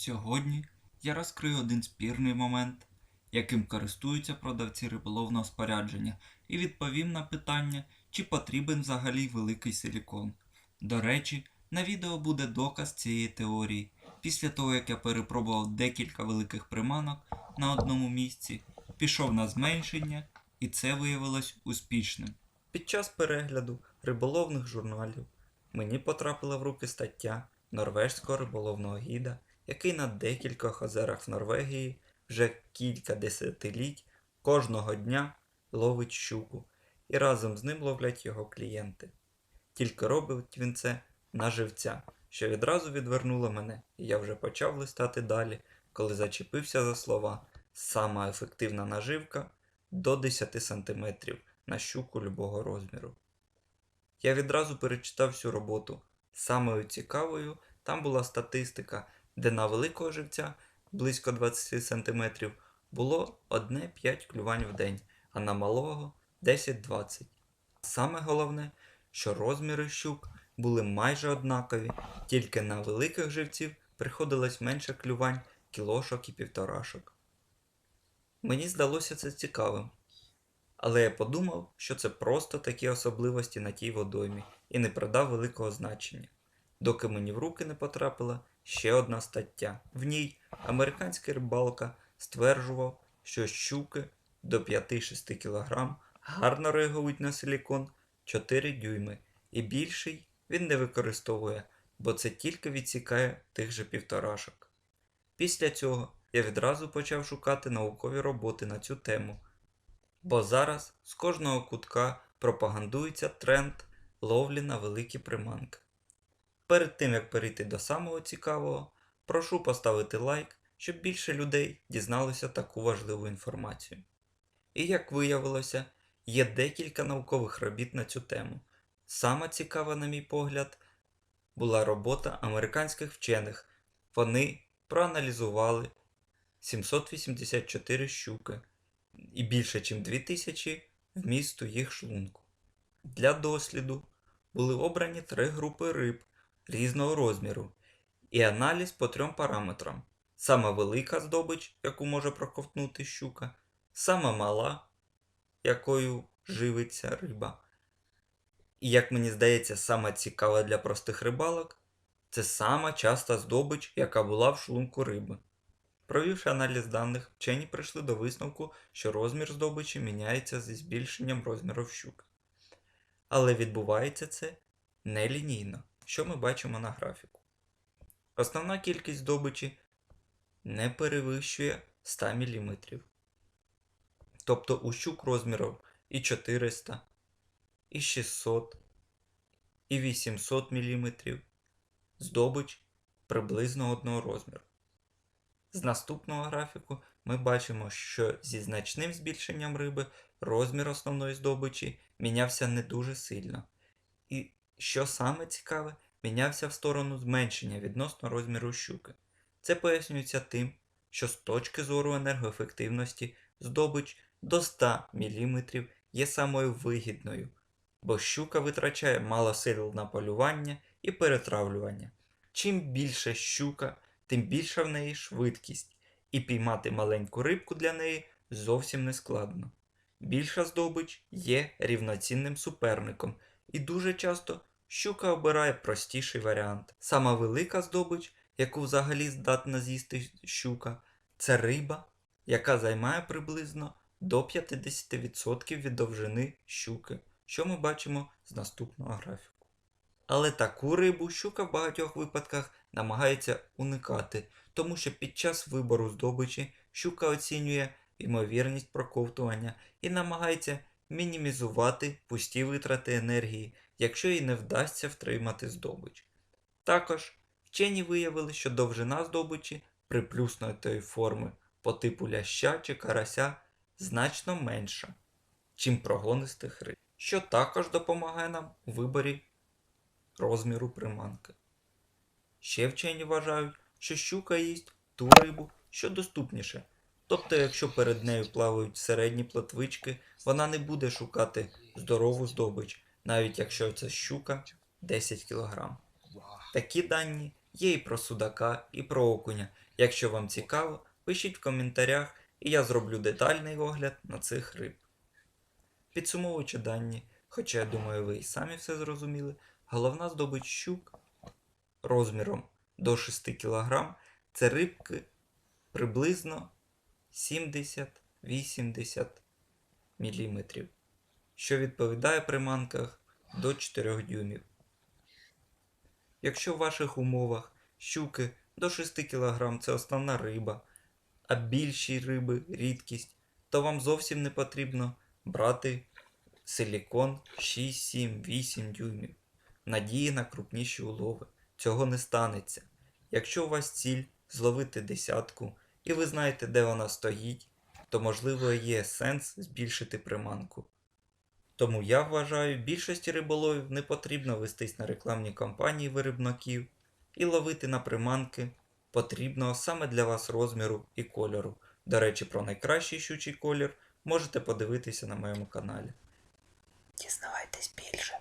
Сьогодні я розкрию один спірний момент, яким користуються продавці риболовного спорядження, і відповім на питання, чи потрібен взагалі великий силікон. До речі, на відео буде доказ цієї теорії. Після того, як я перепробував декілька великих приманок на одному місці, пішов на зменшення, і це виявилось успішним. Під час перегляду риболовних журналів мені потрапила в руки стаття норвежського риболовного гіда, який на декількох озерах в Норвегії вже кілька десятиліть кожного дня ловить щуку, і разом з ним ловлять його клієнти. Тільки робить він це на живця, що відразу відвернуло мене, і я вже почав листати далі, коли зачепився за слова сама ефективна наживка до 10 см на щуку любого розміру. Я відразу перечитав всю роботу. Самою цікавою там була статистика, де на великого живця близько 20 см було 1-5 клювань в день, а на малого 10-20. Саме головне, що розміри щук були майже однакові, тільки на великих живців приходилось менше клювань кілошок і півторашок. Мені здалося це цікавим. Але я подумав, що це просто такі особливості на тій водоймі і не придав великого значення, доки мені в руки не потрапила ще одна стаття. В ній американський рибалка стверджував, що щуки до 5-6 кг гарно реагують на силікон 4 дюйми, і більший він не використовує, бо це тільки відсікає тих же півторашок. Після цього я відразу почав шукати наукові роботи на цю тему. Бо зараз з кожного кутка пропагандується тренд ловлі на великі приманки. Перед тим як перейти до самого цікавого, прошу поставити лайк, щоб більше людей дізналося таку важливу інформацію. І як виявилося, є декілька наукових робіт на цю тему. Сама цікава, на мій погляд, була робота американських вчених. Вони проаналізували 784 щуки і більше, ніж 2000 вмісту їх шлунку. Для досліду були обрані три групи риб різного розміру і аналіз по трьом параметрам: сама велика здобич, яку може проковтнути щука, сама мала, якою живиться риба. І, як мені здається, сама цікава для простих рибалок це сама часта здобич, яка була в шлунку риби. Провівши аналіз даних, вчені прийшли до висновку, що розмір здобичі міняється зі збільшенням розміру щук. Але відбувається це нелінійно, що ми бачимо на графіку. Основна кількість здобичі не перевищує 100 мм. Тобто у щук розмірів і 400, і 600, і 800 мм здобич приблизно одного розміру. З наступного графіку ми бачимо, що зі значним збільшенням риби розмір основної здобичі мінявся не дуже сильно. І що саме цікаве, мінявся в сторону зменшення відносно розміру щуки. Це пояснюється тим, що з точки зору енергоефективності здобич до 100 мм є самою вигідною, бо щука витрачає мало сил на полювання і перетравлювання. Чим більше щука, тим більша в неї швидкість, і піймати маленьку рибку для неї зовсім не складно. Більша здобич є рівноцінним суперником, і дуже часто щука обирає простіший варіант. Сама велика здобич, яку взагалі здатна з'їсти щука, це риба, яка займає приблизно до 50% від довжини щуки, що ми бачимо з наступного графіку. Але таку рибу щука в багатьох випадках намагається уникати, тому що під час вибору здобичі щука оцінює ймовірність проковтування і намагається мінімізувати пусті витрати енергії, якщо їй не вдасться втримати здобич. Також вчені виявили, що довжина здобичі приплюснутої форми по типу ляща чи карася значно менша, чим прогонистих риб, що також допомагає нам у виборі розміру приманки. Ще вчені вважають, що щука їсть ту рибу, що доступніше. Тобто, якщо перед нею плавають середні плотвички, вона не буде шукати здорову здобич, навіть якщо це щука 10 кг. Такі дані Є і про судака, і про окуня. Якщо вам цікаво, пишіть в коментарях, і я зроблю детальний огляд на цих риб. Підсумовуючи дані, хоча я думаю, ви і самі все зрозуміли, головна здобич щук розміром до 6 кг це рибки приблизно 70-80 мм, що відповідає приманках до 4 дюймів. Якщо в ваших умовах щуки до 6 кг це основна риба, а більші риби рідкість, то вам зовсім не потрібно брати силікон 6, 7, 8 дюймів. Надії на крупніші улови. Цього не станеться. Якщо у вас ціль зловити десятку і ви знаєте, де вона стоїть, то можливо є сенс збільшити приманку. Тому я вважаю, більшості риболовів не потрібно вестись на рекламні кампанії виробників і ловити на приманки потрібного саме для вас розміру і кольору. До речі, про найкращий щучий колір можете подивитися на моєму каналі. Дізнавайтесь.